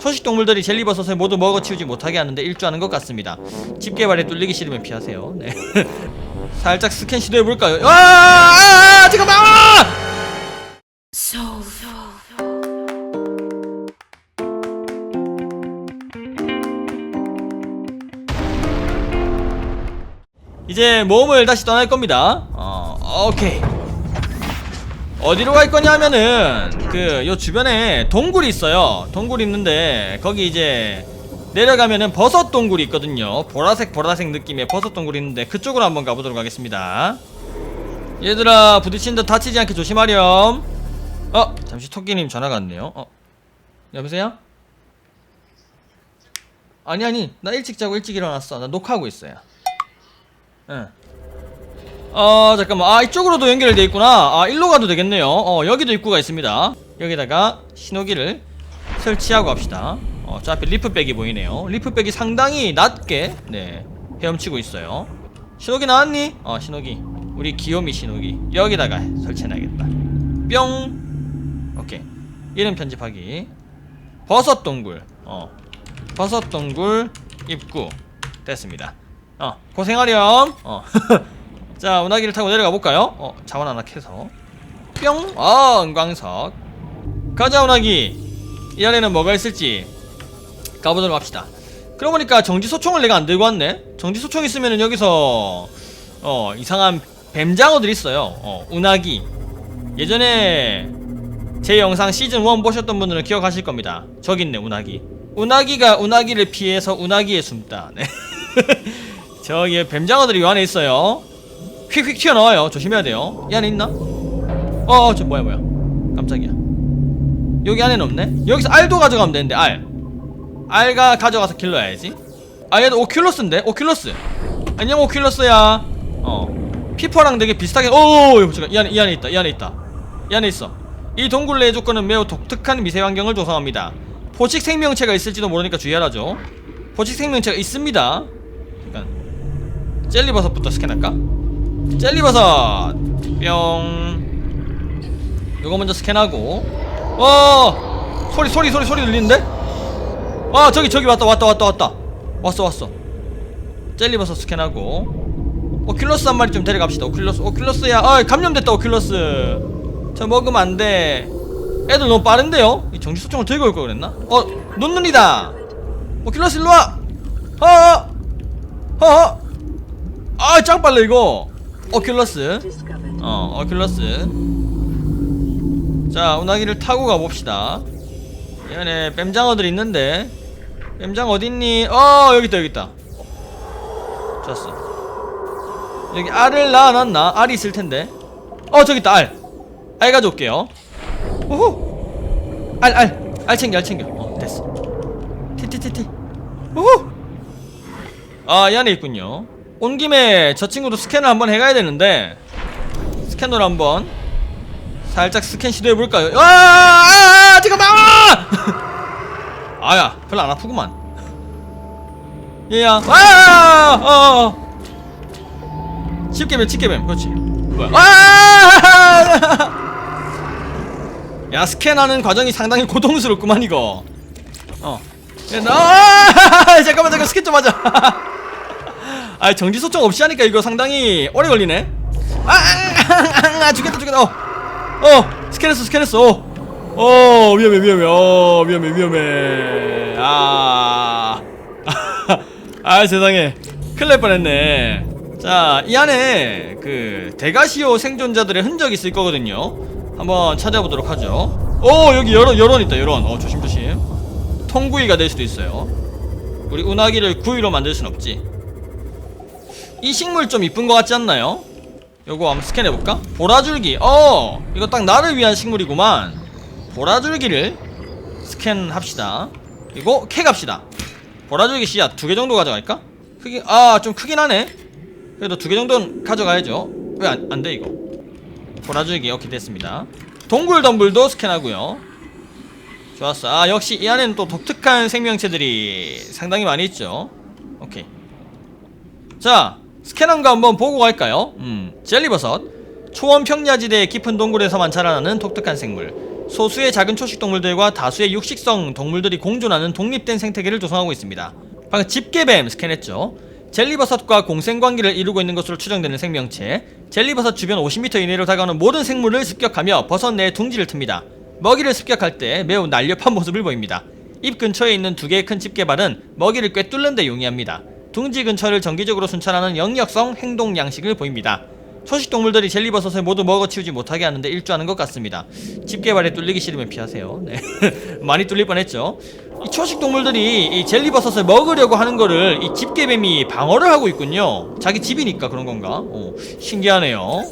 초식 동물들이 젤리버섯을 모두 먹어치우지 못하게 하는데 일조하는 것 같습니다. 집게발에 뚫리기 싫으면 피하세요. 네. 살짝 스캔 시도해 볼까요? 아, 아, 아! 아! 이제 모험을 다시 떠날 겁니다. 어, 오케이. 어디로 갈 거냐면은 그 요 주변에 동굴이 있어요. 동굴이 있는데 거기 이제 내려가면은 버섯 동굴이 있거든요. 보라색 보라색 느낌의 버섯 동굴이 있는데 그쪽으로 한번 가보도록 하겠습니다. 얘들아 부딪힌 듯 다치지 않게 조심하렴. 어 잠시 토끼님 전화가 왔네요. 어 여보세요? 아니 아니 나 일찍 자고 일찍 일어났어. 나 녹화하고 있어요. 응. 어 잠깐만. 아 이쪽으로도 연결돼 있구나. 아 일로 가도 되겠네요. 어 여기도 입구가 있습니다. 여기다가 신호기를 설치하고 합시다. 어, 저 앞에 리프백이 보이네요. 리프백이 상당히 낮게 네 헤엄치고 있어요. 신호기 나왔니? 어 신호기. 우리 귀요미 신호기. 여기다가 설치해놔야겠다. 뿅. 오케이. 이름 편집하기. 버섯 동굴. 어 버섯 동굴 입구. 됐습니다. 어 고생하렴. 어 자 운하기를 타고 내려가 볼까요? 어 자원 하나 캐서. 뿅! 아 은광석. 가자 운하기. 이 안에는 뭐가 있을지 가보도록 합시다. 그러고 보니까 정지소총을 내가 안 들고 왔네. 정지소총 있으면은 여기서 어 이상한 뱀장어들 있어요. 어 운하기. 예전에 제 영상 시즌 1 보셨던 분들은 기억하실 겁니다. 저기 있네 운하기. 운하기가 운하기를 피해서 운하기에 숨다. 네. 저기 뱀장어들이 요 안에 있어요 휙휙 튀어나와요. 조심해야 돼요. 이 안에 있나? 어어 저 뭐야 뭐야. 깜짝이야. 여기 안에는 없네? 여기서 알도 가져가면 되는데 알. 알가 가져가서 길러야지. 아 얘도 오큘러스인데? 오큘러스. 안녕 오큘러스야. 어. 피퍼랑 되게 비슷하게 오 잠깐. 이 안에 이 안에 있다 이 안에 있다. 이 안에 있어. 이 동굴 내의 조건은 매우 독특한 미세 환경을 조성합니다. 포식 생명체가 있을지도 모르니까 주의하라죠. 포식 생명체가 있습니다. 잠깐. 젤리버섯부터 스캔할까? 젤리버섯. 뿅. 요거 먼저 스캔하고. 어! 소리 소리 소리 소리 들리는데? 아 저기 저기 왔다 왔다 왔다 왔다. 왔어 왔어. 젤리버섯 스캔하고. 오큘러스 한 마리 좀 데려갑시다. 오큘러스 오큘러스야. 아 감염됐다 오큘러스. 저 먹으면 안돼. 애들 너무 빠른데요? 이 정지 소총을 들고 올 걸 그랬나? 어 눈눈이다. 오큘러스 일로와. 어어. 어어. 아 짱빨래 이거 오큘러스. 어 오큘러스. 자 운하기를 타고 가봅시다. 이 안에 뱀장어들 있는데. 뱀장 어딨니? 어 여기 있다 여기 있다. 좋았어. 여기 알을 낳아놨나? 알이 있을텐데. 어 저기 있다 알. 알 가져올게요. 오호 알 알. 알 챙겨 알 챙겨. 어 됐어. 티티티티. 오호 아이 안에 있군요 온 김에 저 친구도 스캔을 한번 해가야 되는데 스캐너를 한번 살짝 스캔 시도해볼까요? 아, 아, 아 잠깐만! 아! 아야, 별로 안 아프구만. 얘야, 아, 어. 집게뱀, 집게뱀, 그렇지. 뭐야? 아! 야, 스캔하는 과정이 상당히 고통스럽구만 이거. 어. 야, 나, 아, 잠깐만, 잠깐 스캔 좀 하자. 아, 정지 소총 없이 하니까 이거 상당히 오래 걸리네. 아, 아, 아, 아, 죽겠다, 죽겠다. 어, 어, 스캔했어, 스캔했어. 어, 어 위험해, 위험해. 어, 위험해, 위험해. 아, 아, 세상에, 큰일 날 뻔했네. 자, 이 안에 그 대가시오 생존자들의 흔적이 있을 거거든요. 한번 찾아보도록 하죠. 오, 여기 여론, 여론 있다, 여론. 어, 조심, 조심. 통구이가 될 수도 있어요. 우리 운하기를 구이로 만들 순 없지. 이 식물 좀 이쁜 거 같지 않나요? 요거 한번 스캔해볼까? 보라줄기. 어 이거 딱 나를 위한 식물이구만. 보라줄기를 스캔합시다. 그리고 캐 갑시다. 보라줄기 씨앗 두 개 정도 가져갈까? 크기 아 좀 크긴 하네. 그래도 두 개 정도는 가져가야죠. 왜안돼 이거? 보라줄기 오케이 됐습니다. 동굴 덤불도 스캔하고요. 좋았어. 아 역시 이 안에는 또 독특한 생명체들이 상당히 많이 있죠. 오케이. 자 거 한번 보고 갈까요? 음, 젤리버섯 초원 평야지대의 깊은 동굴에서만 자라나는 독특한 생물 소수의 작은 초식 동물들과 다수의 육식성 동물들이 공존하는 독립된 생태계를 조성하고 있습니다. 방금 집게뱀 스캔했죠. 젤리버섯과 공생관계를 이루고 있는 것으로 추정되는 생명체. 젤리버섯 주변 50m 이내로 다가오는 모든 생물을 습격하며 버섯 내에 둥지를 틉니다. 먹이를 습격할 때 매우 날렵한 모습을 보입니다. 입 근처에 있는 두 개의 큰 집게발은 먹이를 꿰뚫는 데 용이합니다. 둥지 근처를 정기적으로 순찰하는 영역성 행동 양식을 보입니다. 초식 동물들이 젤리버섯을 모두 먹어치우지 못하게 하는데 일조하는 것 같습니다. 집게발에 뚫리기 싫으면 피하세요. 네. 많이 뚫릴 뻔했죠. 이 초식 동물들이 이 젤리버섯을 먹으려고 하는 거를 이 집게뱀이 방어를 하고 있군요. 자기 집이니까 그런 건가? 어, 신기하네요.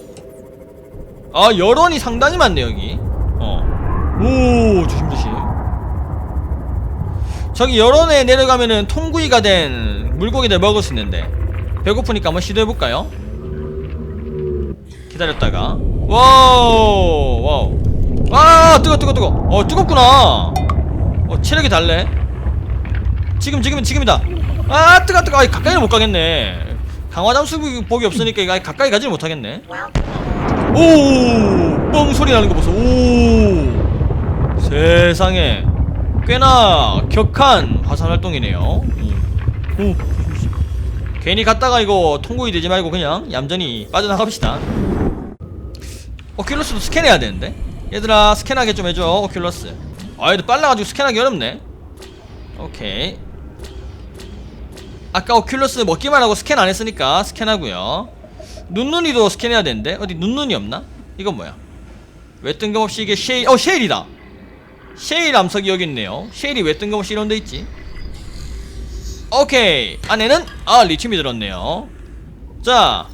아, 여론이 상당히 많네, 여기. 어. 오, 조심조심. 저기 여론에 내려가면은 통구이가 된 물고기들 먹을 수 있는데 배고프니까 한번 시도해볼까요? 기다렸다가. 와우 와우. 아 뜨거 뜨거 뜨거. 어 뜨겁구나. 어 체력이 달래. 지금 지금 지금이다. 아 뜨거 뜨거. 아 가까이는 못 가겠네. 강화 잠수 복이 없으니까 이거 가까이 가지를 못하겠네. 오뻥 소리 나는 거 보소. 오. 세상에 꽤나 격한 화산 활동이네요. 오, 오. 괜히 갔다가 이거 통구이 되지 말고 그냥 얌전히 빠져나갑시다. 오큘러스도 스캔해야 되는데? 얘들아 스캔하게 좀 해줘 오큘러스. 아 얘들 빨라가지고 스캔하기 어렵네. 오케이. 아까 오큘러스 먹기만 하고 스캔 안 했으니까 스캔하고요. 눈눈이도 스캔해야 되는데? 어디 눈눈이 없나? 이건 뭐야? 왜 뜬금없이 이게 쉐일 어 쉐일이다 쉐일 암석이 여기 있네요 쉐일이 왜 뜬금없이 이런 데 있지 오케이 안에는 아 리튬이 들었네요 자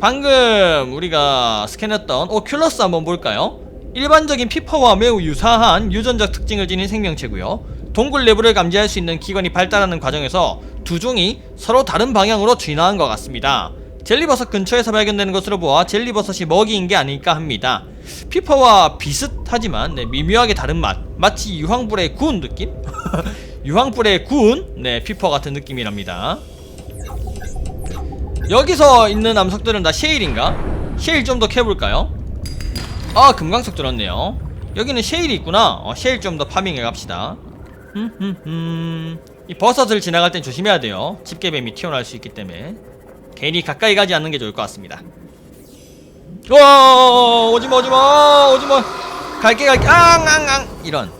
방금 우리가 스캔했던 오큘러스 한번 볼까요? 일반적인 피퍼와 매우 유사한 유전적 특징을 지닌 생명체고요. 동굴 내부를 감지할 수 있는 기관이 발달하는 과정에서 두 종이 서로 다른 방향으로 진화한 것 같습니다. 젤리버섯 근처에서 발견되는 것으로 보아 젤리버섯이 먹이인 게 아닐까 합니다. 피퍼와 비슷하지만 네, 미묘하게 다른 맛. 마치 유황불의 구운 느낌? 유황불의 구운 네, 피퍼 같은 느낌이랍니다. 여기서 있는 암석들은 다 쉐일인가? 쉐일 좀 더 캐볼까요? 아 금강석 들었네요 여기는 쉐일이 있구나 어, 쉐일 좀 더 파밍해 갑시다 흠흠흠. 이 버섯을 지나갈 땐 조심해야 돼요 집게뱀이 튀어나올 수 있기 때문에 괜히 가까이 가지 않는 게 좋을 것 같습니다. 와 오지마 오지마 오지마. 갈게 갈게. 앙앙앙. 이런.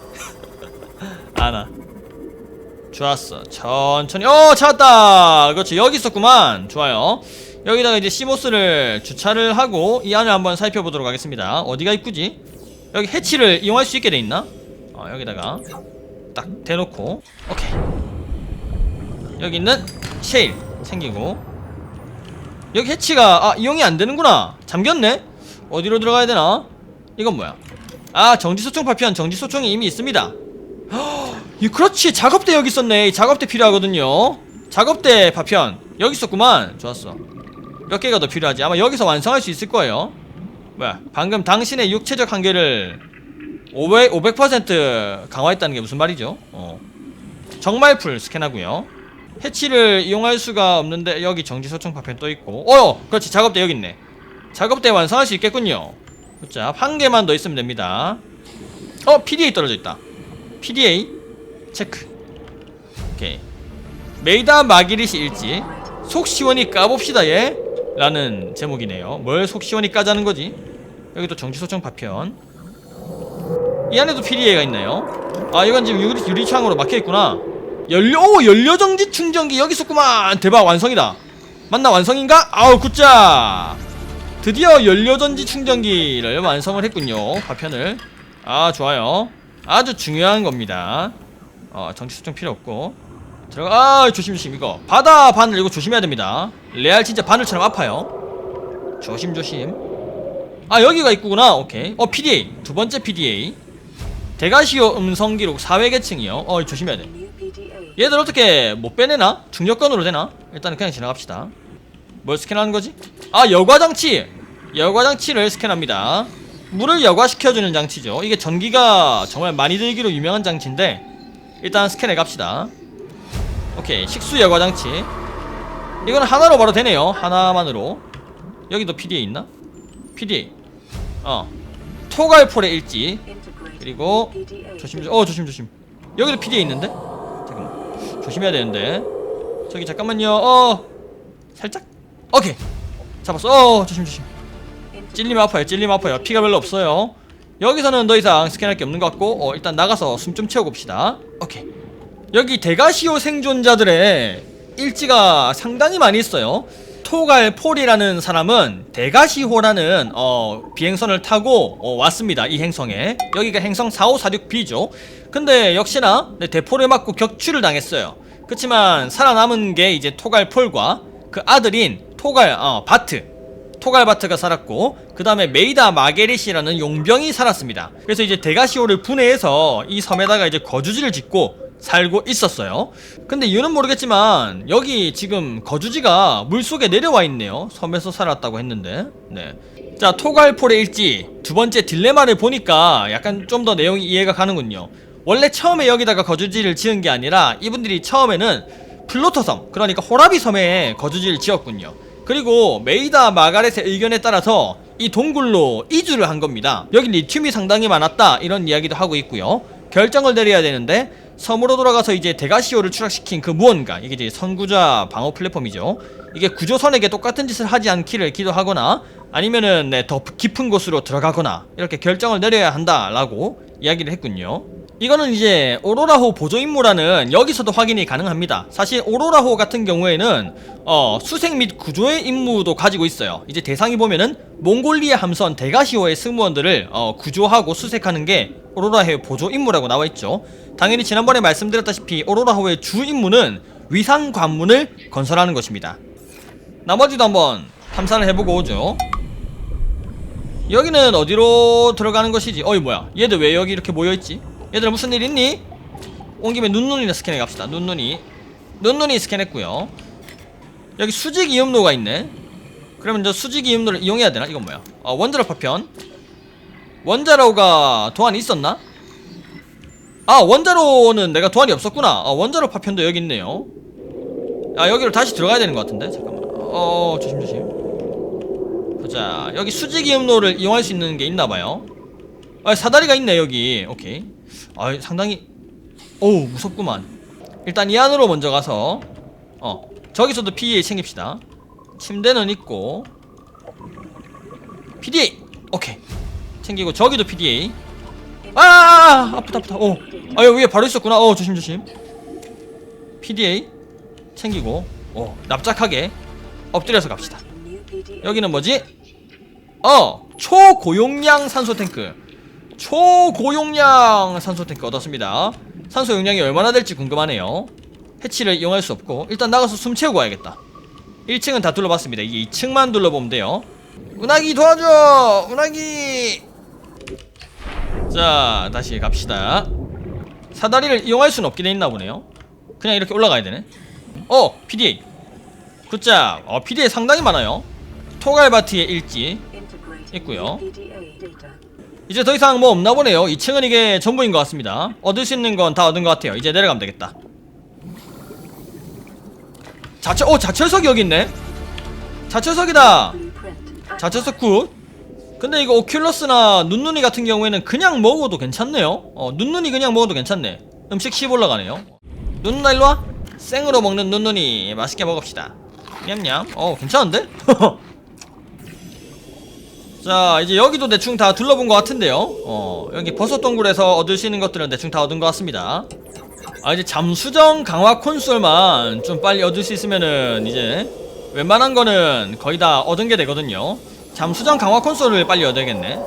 아나. 좋았어. 천천히. 어 찾았다. 그렇지. 여기 있었구만. 좋아요. 여기다가 이제 시모스를 주차를 하고 이 안을 한번 살펴보도록 하겠습니다. 어디가 입구지? 여기 해치를 이용할 수 있게 돼 있나? 어 여기다가 딱 대놓고. 오케이. 여기 있는 쉐일 생기고 여기 해치가 아 이용이 안 되는구나. 잠겼네. 어디로 들어가야 되나? 이건 뭐야? 아 정지소총 파편 정지소총이 이미 있습니다. 이 그렇지. 작업대 여기 있었네. 이 작업대 필요하거든요. 작업대 파편 여기 있었구만. 좋았어. 몇 개가 더 필요하지? 아마 여기서 완성할 수 있을 거예요. 뭐야? 방금 당신의 육체적 한계를 500, 500% 강화했다는 게 무슨 말이죠? 어. 정말 풀 스캔하고요 해치를 이용할 수가 없는데 여기 정지 소총 파편 또 있고. 어 그렇지. 작업대 여기 있네. 작업대 완성할 수 있겠군요. 자, 한 개만 더 있으면 됩니다. 어 PDA 떨어져 있다. PDA 체크. 오케이. 메이다 마기리시 일지. 속 시원히 까봅시다 예 라는 제목이네요. 뭘 속 시원히 까자는 거지? 여기 또 정지 소총 파편. 이 안에도 PDA가 있나요. 아 이건 지금 유리, 유리창으로 막혀있구나 연료 오 연료정지 충전기 여기 있었구만. 대박 완성이다. 맞나 완성인가? 아우 굿자. 드디어 연료전지 충전기를 완성을 했군요 파편을. 아 좋아요. 아주 중요한 겁니다. 어 정치 수정 필요 없고. 들어가 아 조심조심 이거. 바다 바늘 이거 조심해야 됩니다. 레알 진짜 바늘처럼 아파요. 조심조심. 아 여기가 있구나. 오케이. 어 PDA 두 번째 PDA 대가시오 음성 기록 4회계층이요. 어 조심해야 돼 얘들 어떻게 못 빼내나? 중력권으로 되나? 일단은 그냥 지나갑시다. 뭘 스캔하는 거지? 아 여과장치! 여과장치를 스캔합니다. 물을 여과시켜주는 장치죠. 이게 전기가 정말 많이 들기로 유명한 장치인데 일단 스캔해 갑시다. 오케이 식수 여과장치. 이건 하나로 바로 되네요. 하나만으로. 여기도 PDA 있나? PDA 어. 토갈폴의 일지. 그리고 조심 어 조심 조심. 여기도 PDA 있는데 조심해야 되는데. 저기 잠깐만요. 어 살짝? 오케이. 잡았어. 어 조심 조심. 찔리면 아파요 찔리면 아파요. 피가 별로 없어요. 여기서는 더 이상 스캔할 게 없는 것 같고 어 일단 나가서 숨 좀 채우고 봅시다. 오케이. 여기 대가시오 생존자들의 일지가 상당히 많이 있어요 토갈 폴이라는 사람은 대가시호라는 어, 비행선을 타고 어, 왔습니다 이 행성에. 여기가 행성 4546B죠. 근데 역시나 네, 대포를 맞고 격추를 당했어요. 그렇지만 살아남은 게 이제 토갈 폴과 그 아들인 토갈 어, 바트. 토갈바트가 살았고 그 다음에 메이다 마게릿이라는 용병이 살았습니다. 그래서 이제 대가시오를 분해해서 이 섬에다가 이제 거주지를 짓고 살고 있었어요. 근데 이유는 모르겠지만 여기 지금 거주지가 물속에 내려와 있네요. 섬에서 살았다고 했는데. 네. 자, 토갈폴의 일지 두 번째 딜레마를 보니까 약간 좀 더 내용이 이해가 가는군요. 원래 처음에 여기다가 거주지를 지은 게 아니라 이분들이 처음에는 플로터 섬, 그러니까 호라비 섬에 거주지를 지었군요. 그리고 메이다 마가렛의 의견에 따라서 이 동굴로 이주를 한 겁니다. 여기 리튬이 상당히 많았다 이런 이야기도 하고 있고요. 결정을 내려야 되는데 섬으로 돌아가서 이제 대가시오를 추락시킨 그 무언가 이게 이제 선구자 방어 플랫폼이죠. 이게 구조선에게 똑같은 짓을 하지 않기를 기도하거나 아니면은 네, 더 깊은 곳으로 들어가거나 이렇게 결정을 내려야 한다라고 이야기를 했군요. 이거는 이제 오로라호 보조 임무라는 여기서도 확인이 가능합니다. 사실 오로라호 같은 경우에는 어, 수색 및 구조의 임무도 가지고 있어요. 이제 대상이 보면은 몽골리아 함선 대가시오의 승무원들을 어, 구조하고 수색하는 게 오로라호의 보조 임무라고 나와 있죠. 당연히 지난번에 말씀드렸다시피 오로라호의 주 임무는 위상 관문을 건설하는 것입니다. 나머지도 한번 탐사를 해보고 오죠. 여기는 어디로 들어가는 것이지? 어이 뭐야? 얘들 왜 여기 이렇게 모여 있지? 얘들 무슨 일 있니? 온 김에 눈눈이나 스캔해 갑시다. 눈눈이. 눈눈이 스캔했고요. 여기 수직 이음로가 있네. 그러면 저 수직 이음로를 이용해야 되나? 이건 뭐야? 어, 원자로 파편. 원자로가 도안이 있었나? 아 원자로는 내가 도안이 없었구나. 아, 원자로 파편도 여기 있네요. 아 여기로 다시 들어가야 되는 것 같은데 잠깐만. 어 조심 조심. 보자 여기 수직 이음로를 이용할 수 있는 게 있나봐요. 아 사다리가 있네 여기. 오케이. 아 상당히 어우 무섭구만. 일단 이 안으로 먼저 가서 어 저기서도 PDA 챙깁시다. 침대는 있고. PDA 오케이. 챙기고 저기도 PDA 아, 아, 아 아프다 아프다. 어. 아 여기 위에 바로 있었구나. 어 조심 조심. PDA 챙기고 어 납작하게 엎드려서 갑시다. 여기는 뭐지? 어 초고용량 산소 탱크 초고용량 산소 탱크 얻었습니다. 산소 용량이 얼마나 될지 궁금하네요. 해치를 이용할 수 없고 일단 나가서 숨 채우고 와야겠다. 1층은 다 둘러봤습니다. 이게 2층만 둘러보면 돼요. 운하기 도와줘! 운하기! 자 다시 갑시다. 사다리를 이용할 수는 없게 돼 있나 보네요. 그냥 이렇게 올라가야 되네. 어 PDA 굿잡. 어 PDA 상당히 많아요. 토갈바트의 일지. 있고요 이제 더 이상 뭐 없나 보네요. 2층은 이게 전부인 것 같습니다. 얻을 수 있는 건 다 얻은 것 같아요. 이제 내려가면 되겠다. 자철 어 자철석이 여기 있네. 자철석이다. 자철석 굿. 근데 이거 오큘러스나 눈눈이 같은 경우에는 그냥 먹어도 괜찮네요. 어 눈눈이 그냥 먹어도 괜찮네. 음식 10 올라가네요. 눈누나 일로와. 생으로 먹는 눈눈이 맛있게 먹읍시다. 냠냠. 어 괜찮은데? 자 이제 여기도 대충 다 둘러본 것 같은데요. 어 여기 버섯 동굴에서 얻을 수 있는 것들은 대충 다 얻은 것 같습니다. 아 이제 잠수정 강화 콘솔만 좀 빨리 얻을 수 있으면은 이제 웬만한 거는 거의 다 얻은 게 되거든요. 잠수정 강화 콘솔을 빨리 얻어야겠네.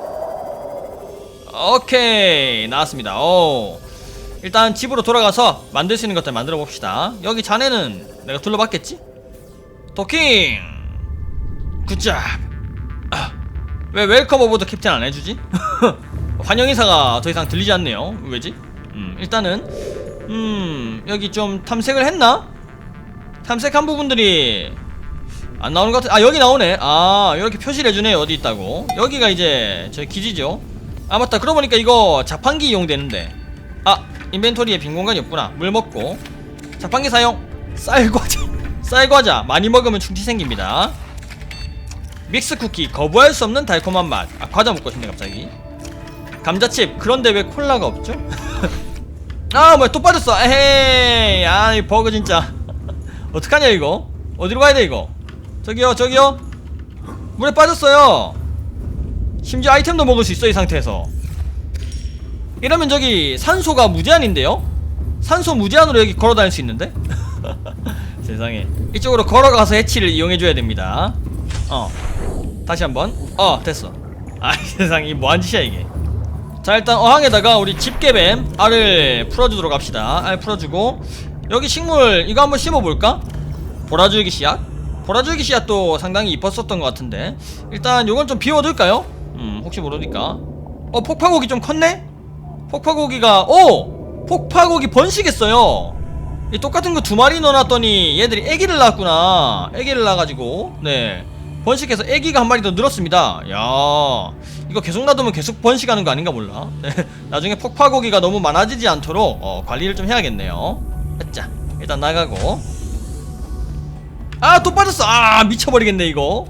오케이 나왔습니다. 오 일단 집으로 돌아가서 만들 수 있는 것들 만들어 봅시다. 여기 자네는 내가 둘러봤겠지? 도킹! 굿잡! 아, 왜 웰컴 오버더 캡틴 안 해주지? 환영 인사가 더 이상 들리지 않네요 왜지? 음 일단은 음 여기 좀 탐색을 했나? 탐색한 부분들이 안 나오는 것 같아. 아 여기 나오네. 아 이렇게 표시를 해주네 어디 있다고. 여기가 이제 저 기지죠. 아 맞다. 그러고 보니까 이거 자판기 이용되는데. 아 인벤토리에 빈 공간이 없구나. 물 먹고 자판기 사용. 쌀과자. 쌀과자 많이 먹으면 충치 생깁니다. 믹스 쿠키 거부할 수 없는 달콤한 맛. 아 과자 먹고 싶네 갑자기. 감자칩 그런데 왜 콜라가 없죠? 아 뭐야 또 빠졌어. 에헤이. 아이 버그 진짜. 어떡하냐 이거? 어디로 가야 돼 이거? 저기요 저기요. 물에 빠졌어요. 심지어 아이템도 먹을 수 있어 이 상태에서. 이러면 저기 산소가 무제한인데요? 산소 무제한으로 여기 걸어 다닐 수 있는데? 세상에. 이쪽으로 걸어가서 해치를 이용해줘야 됩니다. 어 다시 한번. 어 됐어. 아 세상에 이 뭐한 짓이야 이게. 자 일단 어항에다가 우리 집게뱀 알을 풀어주도록 합시다. 알 풀어주고. 여기 식물 이거 한번 심어볼까? 보라줄기 씨앗? 보라줄기 씨앗도 상당히 이뻤었던 것 같은데. 일단 요건 좀 비워둘까요? 음 혹시 모르니까. 어 폭파고기 좀 컸네? 폭파고기가 오! 폭파고기 번식했어요. 이 똑같은 거 두 마리 넣어놨더니 얘들이 애기를 낳았구나. 애기를 낳아가지고. 네 번식해서 애기가 한 마리 더 늘었습니다. 야 이거 계속 놔두면 계속 번식하는 거 아닌가 몰라. 네, 나중에 폭파고기가 너무 많아지지 않도록 어, 관리를 좀 해야겠네요. 자 일단 나가고. 아 또 빠졌어. 아 미쳐버리겠네 이거.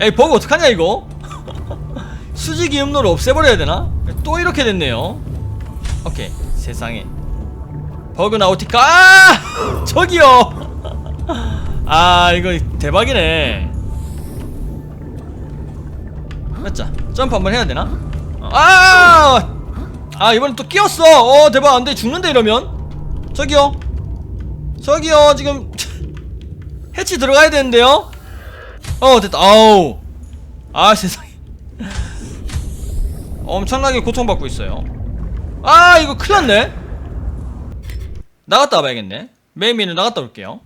야 이 버그 어떡하냐 이거? 수직이 음로를 없애버려야 되나? 또 이렇게 됐네요. 오케이 세상에. 버그 나우티카. 아 저기요. 아 이거 대박이네 맞자 점프 한번 해야 되나? 아! 아 이번엔 또 끼었어. 어 대박. 안돼. 죽는데 이러면? 저기요. 저기요. 지금 해치 들어가야 되는데요? 어 됐다. 아우. 아 세상에. 엄청나게 고통받고 있어요. 아 이거 큰일났네. 나갔다 와봐야겠네. 메뉴 나갔다 올게요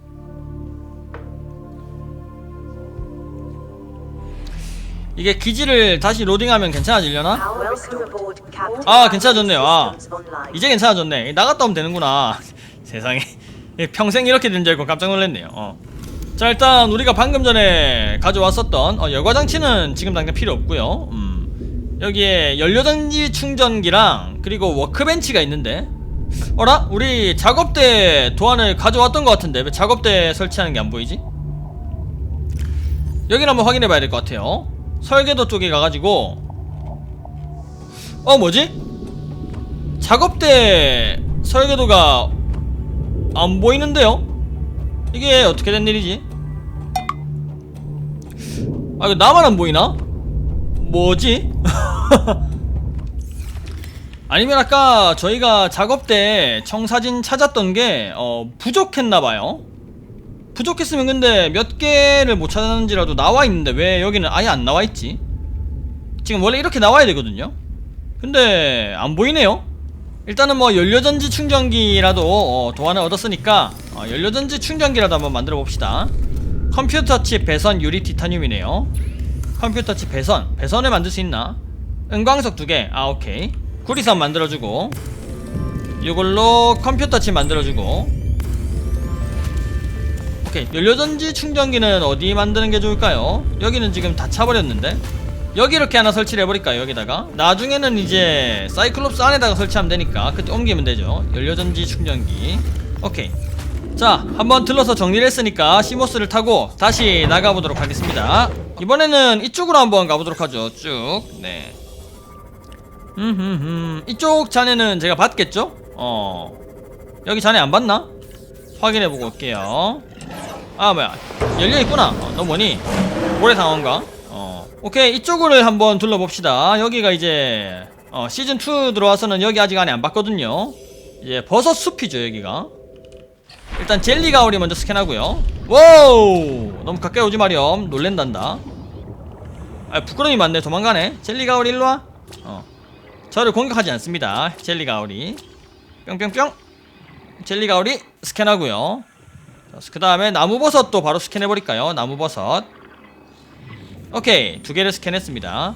이게 기지를 다시 로딩하면 괜찮아지려나? 아 괜찮아졌네요. 아 이제 괜찮아졌네 나갔다 오면 되는구나 세상에 평생 이렇게 된 줄 알고 깜짝 놀랐네요 어. 자 일단 우리가 방금 전에 가져왔었던 어, 열과장치는 지금 당장 필요 없고요 음. 여기에 연료전지 충전기랑 그리고 워크벤치가 있는데 어라? 우리 작업대 도안을 가져왔던 것 같은데 왜 작업대 설치하는 게 안 보이지? 여기를 한번 확인해 봐야 될 것 같아요 설계도 쪽에 가가지고 어 뭐지? 작업대 설계도가 안 보이는데요? 이게 어떻게 된 일이지? 아 이거 나만 안 보이나? 뭐지? 아니면 아까 저희가 작업 때 청사진 찾았던 게 어, 부족했나봐요 부족했으면 근데 몇 개를 못 찾았는지라도 나와 있는데 왜 여기는 아예 안 나와 있지? 지금 원래 이렇게 나와야 되거든요? 근데 안 보이네요? 일단은 뭐 연료전지 충전기라도 어, 도안을 얻었으니까 어, 연료전지 충전기라도 한번 만들어 봅시다. 컴퓨터 칩 배선 유리 티타늄이네요. 컴퓨터 칩 배선 배선을 만들 수 있나? 은광석 두개 아 오케이. 구리선 만들어주고 이걸로 컴퓨터 칩 만들어주고 오케이. 연료전지 충전기는 어디 만드는 게 좋을까요? 여기는 지금 다 차버렸는데. 여기 이렇게 하나 설치를 해버릴까요 여기다가? 나중에는 이제 사이클롭스 안에다가 설치하면 되니까 그때 옮기면 되죠. 연료전지 충전기. 오케이. 자 한번 들러서 정리를 했으니까 시모스를 타고 다시 나가보도록 하겠습니다. 이번에는 이쪽으로 한번 가보도록 하죠. 쭉네. 음 이쪽 잔에는 제가 봤겠죠? 어. 여기 잔에 안 봤나? 확인해보고 올게요. 아 뭐야. 열려있구나. 어, 너 뭐니? 모래 상어인가? 어 오케이. 이쪽을 한번 둘러봅시다. 여기가 이제 어, 시즌2 들어와서는 여기 아직 안에 안 봤거든요. 이제 버섯 숲이죠 여기가. 일단 젤리 가오리 먼저 스캔하고요. 와우! 너무 가까이 오지 마렴. 놀랜단다. 아 부끄러움이 많네. 도망가네. 젤리 가오리 일로와. 어 저를 공격하지 않습니다. 젤리 가오리. 뿅뿅뿅 젤리 가오리 스캔하고요. 그 다음에 나무버섯도 바로 스캔해버릴까요? 나무버섯. 오케이 두 개를 스캔했습니다.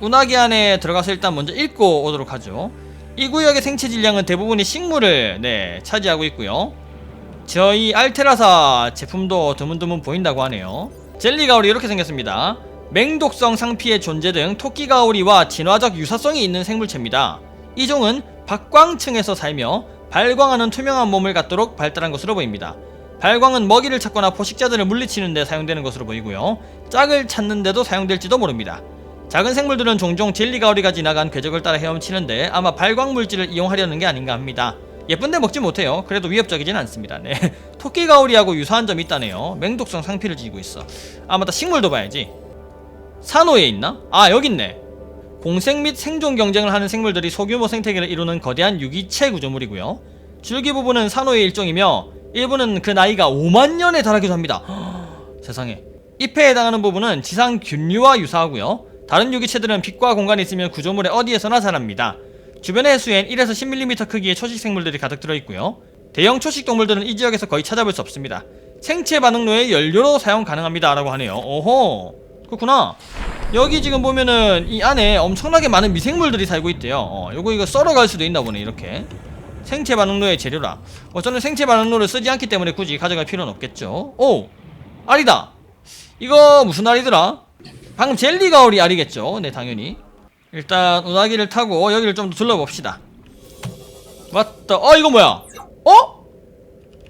운하기 안에 들어가서 일단 먼저 읽고 오도록 하죠. 이 구역의 생체 질량은 대부분이 식물을 네 차지하고 있고요. 저희 알테라사 제품도 드문드문 보인다고 하네요. 젤리 가오리 이렇게 생겼습니다. 맹독성 상피의 존재 등 토끼 가오리와 진화적 유사성이 있는 생물체입니다. 이 종은 박광층에서 살며 발광하는 투명한 몸을 갖도록 발달한 것으로 보입니다 발광은 먹이를 찾거나 포식자들을 물리치는 데 사용되는 것으로 보이고요 짝을 찾는 데도 사용될지도 모릅니다 작은 생물들은 종종 젤리 가오리가 지나간 궤적을 따라 헤엄치는데 아마 발광 물질을 이용하려는 게 아닌가 합니다. 예쁜데 먹지 못해요. 그래도 위협적이진 않습니다. 네. 토끼 가오리하고 유사한 점이 있다네요. 맹독성 상피를 지니고 있어. 아 맞다 식물도 봐야지. 산호에 있나? 아 여기 있네. 공생 및 생존 경쟁을 하는 생물들이 소규모 생태계를 이루는 거대한 유기체 구조물이고요. 줄기 부분은 산호의 일종이며 일부는 그 나이가 5만 년에 달하기도 합니다. 세상에. 잎에 해당하는 부분은 지상 균류와 유사하고요. 다른 유기체들은 빛과 공간이 있으면 구조물의 어디에서나 자랍니다. 주변의 해수엔 1에서 10mm 크기의 초식 생물들이 가득 들어 있고요. 대형 초식 동물들은 이 지역에서 거의 찾아볼 수 없습니다. 생체 반응로의 연료로 사용 가능합니다 라고 하네요. 오호. 그렇구나. 여기 지금 보면은 이 안에 엄청나게 많은 미생물들이 살고 있대요. 어, 요거 이거 썰어 갈 수도 있나 보네 이렇게. 생체 반응로의 재료라. 어, 저는 생체 반응로를 쓰지 않기 때문에 굳이 가져갈 필요는 없겠죠. 오, 알이다. 이거 무슨 알이더라? 방금 젤리 가오리 알이겠죠. 네, 당연히. 일단 운하기를 타고 여기를 좀더 둘러봅시다. 맞다. 어, 이거 뭐야? 어?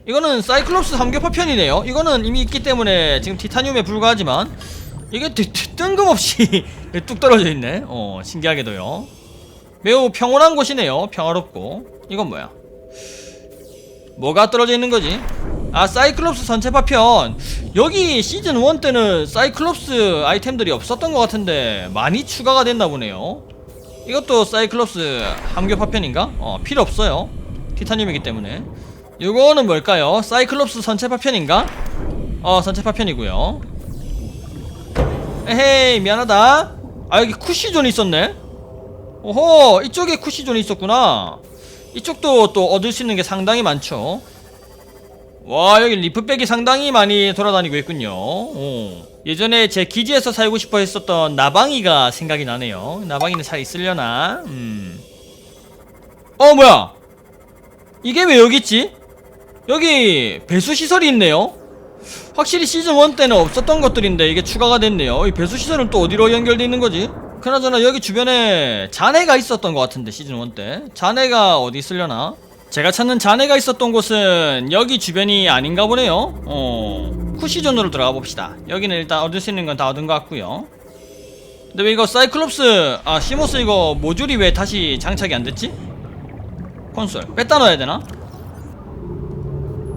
이거는 사이클롭스 삼겹파 편이네요. 이거는 이미 있기 때문에 지금 티타늄에 불과하지만 이게 뜬- 뜬- 뜬금없이 뚝 떨어져 있네. 어, 신기하게도요. 매우 평온한 곳이네요. 평화롭고. 이건 뭐야? 뭐가 떨어져 있는 거지? 아, 사이클롭스 전체 파편. 여기 시즌 1 때는 사이클롭스 아이템들이 없었던 것 같은데 많이 추가가 됐나 보네요. 이것도 사이클롭스 함교 파편인가? 어, 필요 없어요. 티타늄이기 때문에. 요거는 뭘까요? 사이클롭스 선체파편인가? 어, 선체파편이고요. 에헤이, 미안하다. 아, 여기 쿠시존이 있었네? 오호, 이쪽에 쿠시존이 있었구나. 이쪽도 또 얻을 수 있는 게 상당히 많죠. 와, 여기 리프백이 상당히 많이 돌아다니고 있군요. 오. 예전에 제 기지에서 살고 싶어 했었던 나방이가 생각이 나네요. 나방이는 잘 있으려나? 음. 어, 뭐야? 이게 왜 여기 있지? 여기 배수 시설이 있네요. 확실히 시즌 1 때는 없었던 것들인데 이게 추가가 됐네요. 이 배수 시설은 또 어디로 연결돼 있는 거지? 그나저나 여기 주변에 잔해가 있었던 것 같은데 시즌 1 때. 잔해가 어디 있으려나? 제가 찾는 잔해가 있었던 곳은 여기 주변이 아닌가 보네요. 어. 쿠시존으로 들어가 봅시다. 여기는 일단 얻을 수 있는 건 다 얻은 것 같고요. 근데 왜 이거 사이클롭스 아 시모스 이거 모듈이 왜 다시 장착이 안 됐지? 콘솔 뺐다 넣어야 되나?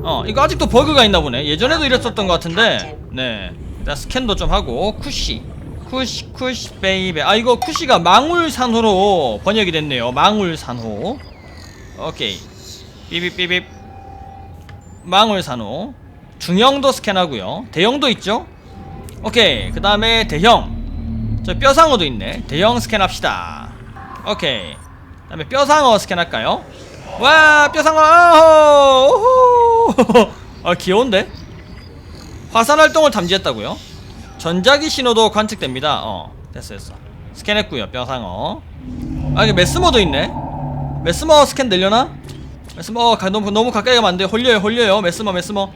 어 이거 아직도 버그가 있나 보네. 예전에도 이랬었던 것 같은데. 네. 일단 스캔도 좀 하고. 쿠시. 쿠시 쿠시 베이베. 아 이거 쿠시가 망울산호로 번역이 됐네요. 망울산호. 오케이. 삐빕삐빕 망울산호. 중형도 스캔하고요. 대형도 있죠? 오케이. 그 다음에 대형. 저 뼈상어도 있네. 대형 스캔합시다. 오케이. 그 다음에 뼈상어 스캔할까요? 와 뼈상어! 오호 아 귀여운데? 화산 활동을 탐지했다고요? 전자기 신호도 관측됩니다. 어 됐어 됐어. 스캔했고요 뼈상어. 아 이게 메스머도 있네. 메스머 스캔 되려나? 메스머 어, 가, 너무, 너무 가까이 가면 안 돼. 홀려요 홀려요. 메스머 메스머.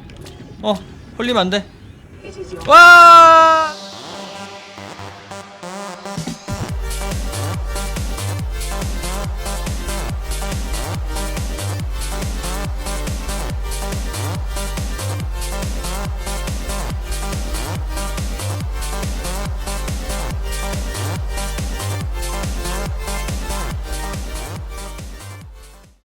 어 홀리면 is your 와